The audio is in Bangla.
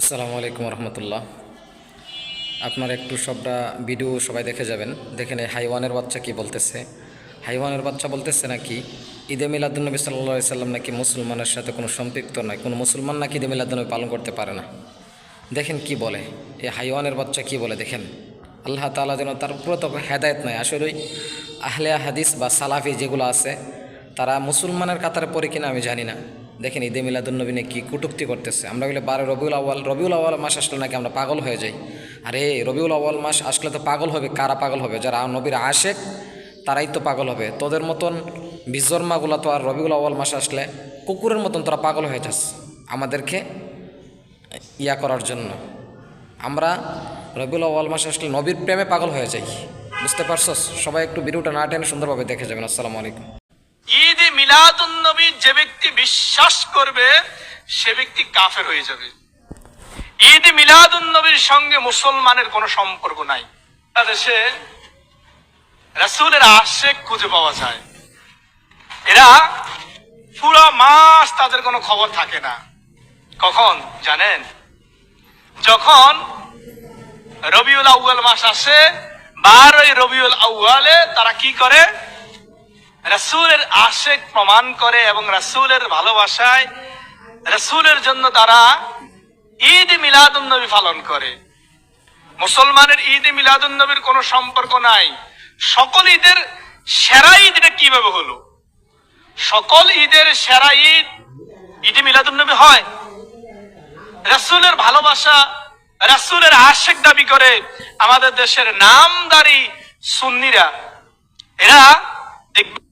আসসালামু আলাইকুম রহমতুল্লাহ। আপনার একটু সবটা ভিডিও সবাই দেখে যাবেন। দেখেন এই হাইওয়ানের বাচ্চা কি বলতেছে। হাইওয়ানের বাচ্চা বলতেছে নাকি, ঈদে মিলাদুলনবী সাল্লা সাল্লাম নাকি মুসলমানের সাথে কোনো সম্পৃক্ত নয়। কোনো মুসলমান নাকি ঈদে মিলাদুলনবী পালন করতে পারে না। দেখেন কি বলে, এই হাইওয়ানের বাচ্চা কি বলে দেখেন। আল্লাহ তাআলা যেন তার পুরো তো হেদায়ত নয়। আসলে আহলে হাদিস বা সালাফি যেগুলো আছে, তারা মুসলমানের কাতারে পড়ে কিনা আমি জানি না। দেখেন ঈদে মিলাদুলনবী নিয়ে কী কুটুক্তি করতেছে। আমরা বলে, বারো রবিউল আওয়াল রবিউল আওয়াল মাস আসলে নাকি আমরা পাগল হয়ে যাই। আরে, রবিউল আওয়াল মাস আসলে তো পাগল হবে, কারা পাগল হবে? যারা নবীর আশেক, তারাই তো পাগল হবে। তোদের মতন বিজর্মাগুলো তো আর রবিউল আওয়াল মাস আসলে কুকুরের মতন তোরা পাগল হয়ে যাস আমাদেরকে ইয়া করার জন্য। আমরা রবিউল আওয়াল মাস আসলে নবীর প্রেমে পাগল হয়ে যাই। বুঝতে পারছস? সবাই একটু ভিডিওটা না টেনে সুন্দরভাবে দেখে যাবেন। আসসালামু আলাইকুম। ঈদ মিলাদুন নবী যে ব্যক্তি বিশ্বাস করবে, সে ব্যক্তি কাফের হয়ে যাবে। ঈদ মিলাদুন নবীর সঙ্গে মুসলমানের কোনো সম্পর্ক নাই। দেশে রাসূলের আশেক খুঁজে পাওয়া যায়। এরা পুরো মাস তাদের কোনো খবর থাকে না। কখন? জানেন? যখন রবিউল আউয়াল মাস আসে, বারোই রবিউল আউয়ালে তারা কি করে? রাসূলের আশেক প্রমাণ করে এবং রাসূলের ভালোবাসায় রাসূলের জন্য তারা ঈদ মিলাদুন নবী পালন করে। মুসলমানের ঈদ মিলাদুন নবীর কোনো সম্পর্ক নাই। সকল ঈদের সেরা ঈদ এটা কীভাবে হলো? সকল ঈদের সেরা ঈদ ঈদ মিলাদুন নবী হয়। রাসূলের ভালোবাসা, রাসূলের আশেক দাবি করে আমাদের দেশের নামদারি সুন্নিরা। এরা দেখবে